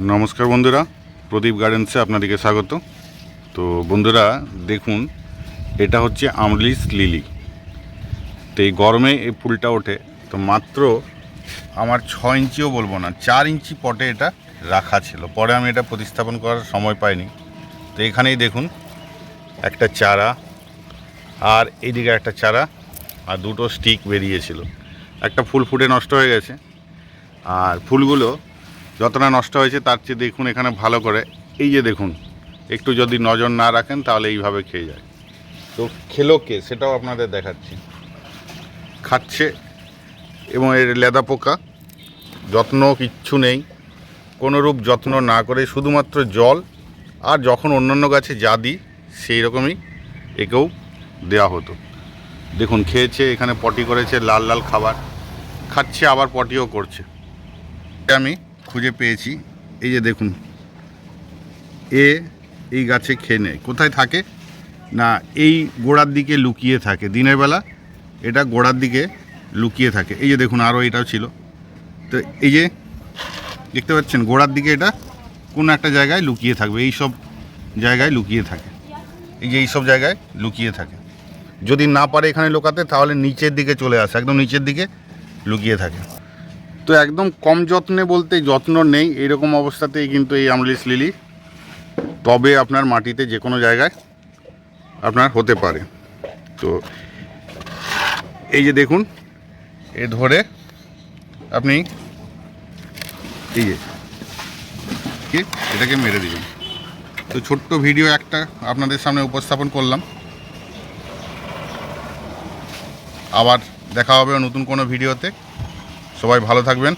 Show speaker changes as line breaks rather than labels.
নমস্কার বন্ধুরা, প্রদীপ গার্ডেন্সে আপনাদেরকে স্বাগত। তো বন্ধুরা, দেখুন, এটা হচ্ছে আমলিস লিলি। তো এই গরমে এই ফুলটা ওঠে, তো মাত্র আমার ছ ইঞ্চিও বলব না, চার ইঞ্চি পটে এটা রাখা ছিল। পরে আমি এটা প্রতিস্থাপন করার সময় পাইনি। তো এখানেই দেখুন, একটা চারা, আর এইদিকে একটা চারা, আর দুটো স্টিক বেরিয়েছিল। একটা ফুল ফুটে নষ্ট হয়ে গেছে। আর ফুলগুলো যতটা নষ্ট হয়েছে তার চেয়ে দেখুন এখানে ভালো করে। এই যে দেখুন, একটু যদি নজর না রাখেন তাহলে এইভাবে খেয়ে যায়। তো খেলো কে? সেটাও আপনাদের দেখাচ্ছি। খাচ্ছে এবং এর লেদা পোকা, যত্ন কিচ্ছু নেই। কোনোরূপ যত্ন না করে শুধুমাত্র জল আর যখন অন্যান্য গাছে যা দিই সেই রকমই একেও দেওয়া হতো। দেখুন, খেয়েছে, এখানে পটি করেছে, লাল লাল খাবার। খাচ্ছে, আবার পটিও করছে। আমি খুঁজে পেয়েছি। এই যে দেখুন। এ এই গাছে খেয়ে নেয়। কোথায় থাকে? না, এই গোড়ার দিকে লুকিয়ে থাকে। দিনের বেলা এটা গোড়ার দিকে লুকিয়ে থাকে। এই যে দেখুন আরও এটাও ছিল। তো এই যে দেখতে পাচ্ছেন, গোড়ার দিকে এটা কোনো একটা জায়গায় লুকিয়ে থাকবে। এই সব জায়গায় লুকিয়ে থাকে। এই যে এই সব জায়গায় লুকিয়ে থাকে। যদি না পারে এখানে লোকাতে, তাহলে নিচের দিকে চলে আসে। একদম নিচের দিকে লুকিয়ে থাকে। তো একদম কম যত্নে বলতে যত্ন নেই, এরকম অবস্থাতেই কিন্তু এই আমলিস লিলি। তবে আপনার মাটিতে যে কোনো জায়গায় আপনার হতে পারে। তো এই যে দেখুন, এ ধরে আপনি এই যে এটাকে মেরে দিবেন। তো ছোট্ট ভিডিও একটা আপনাদের সামনে উপস্থাপন করলাম। আবার দেখা হবে নতুন কোনো ভিডিওতে। সবাই ভালো থাকবেন।